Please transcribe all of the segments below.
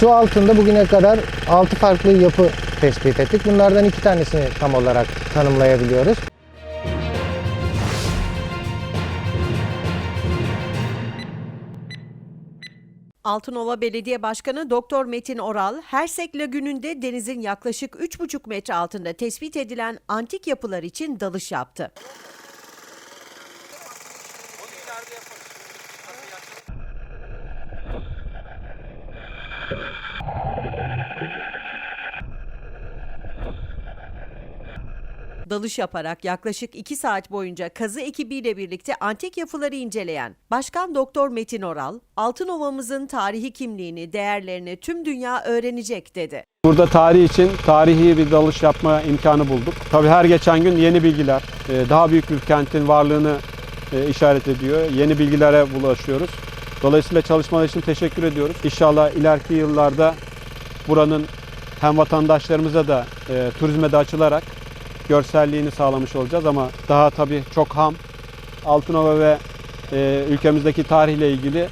Su altında bugüne kadar 6 farklı yapı tespit ettik. Bunlardan iki tanesini tam olarak tanımlayabiliyoruz. Altınova Belediye Başkanı Doktor Metin Oral, Hersek Lagünü'nde denizin yaklaşık 3,5 metre altında tespit edilen antik yapılar için dalış yaptı. Dalış yaparak yaklaşık 2 saat boyunca kazı ekibiyle birlikte antik yapıları inceleyen Başkan Doktor Metin Oral, Altınova'mızın tarihi kimliğini, değerlerini tüm dünya öğrenecek dedi. Burada tarih için tarihi bir dalış yapma imkanı bulduk. Tabii her geçen gün yeni bilgiler, e, daha büyük bir kentin varlığını e, işaret ediyor. Yeni bilgilere bulaşıyoruz. Dolayısıyla çalışmalar için teşekkür ediyoruz. İnşallah ileriki yıllarda buranın hem vatandaşlarımıza da e, turizme de açılarak görselliğini sağlamış olacağız ama daha tabii çok ham Altınova ve e, ülkemizdeki tarihle ilgili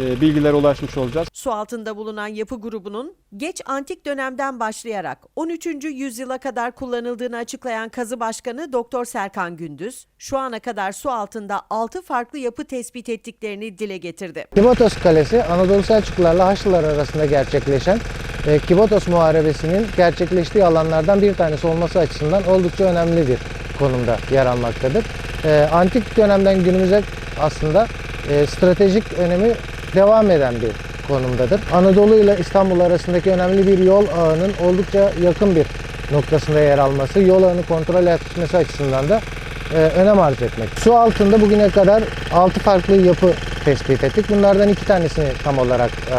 e, bilgilere ulaşmış olacağız. Su altında bulunan yapı grubunun geç antik dönemden başlayarak 13. yüzyıla kadar kullanıldığını açıklayan kazı başkanı Doktor Serkan Gündüz, şu ana kadar su altında 6 farklı yapı tespit ettiklerini dile getirdi. Kibotos Kalesi Anadolu Selçuklularla Haçlılar arasında gerçekleşen e, Kibotos Muharebesi'nin gerçekleştiği alanlardan bir tanesi olması açısından oldukça önemli bir konumda yer almaktadır. E, Antik dönemden günümüze aslında e, stratejik önemi devam eden bir konumdadır. Anadolu ile İstanbul arasındaki önemli bir yol ağının oldukça yakın bir noktasında yer alması, yol ağını kontrol etmesi açısından da e, önem arz etmek. Su altında bugüne kadar 6 farklı yapı tespit ettik. Bunlardan iki tanesini tam olarak e,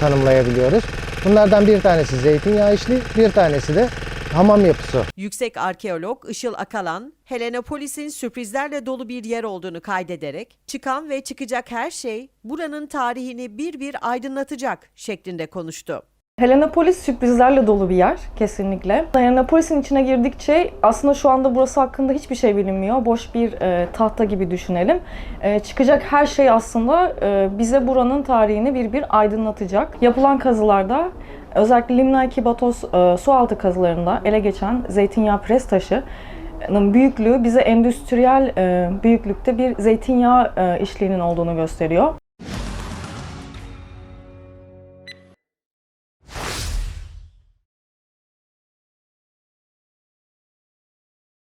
tanımlayabiliyoruz. Bunlardan bir tanesi zeytinyağı işli, bir tanesi de hamam yapısı. Yüksek arkeolog Işıl Akalan, Helenopolis'in sürprizlerle dolu bir yer olduğunu kaydederek, çıkan ve çıkacak her şey buranın tarihini bir bir aydınlatacak şeklinde konuştu. Helenopolis sürprizlerle dolu bir yer kesinlikle. Helenopolis'in içine girdikçe aslında şu anda burası hakkında hiçbir şey bilinmiyor. Boş bir e, tahta gibi düşünelim. E, çıkacak her şey aslında e, bize buranın tarihini bir bir aydınlatacak. Yapılan kazılarda özellikle Limna Kibatos e, sualtı kazılarında ele geçen zeytinyağı pres taşı büyüklüğü bize endüstriyel e, büyüklükte bir zeytinyağı e, işliğinin olduğunu gösteriyor.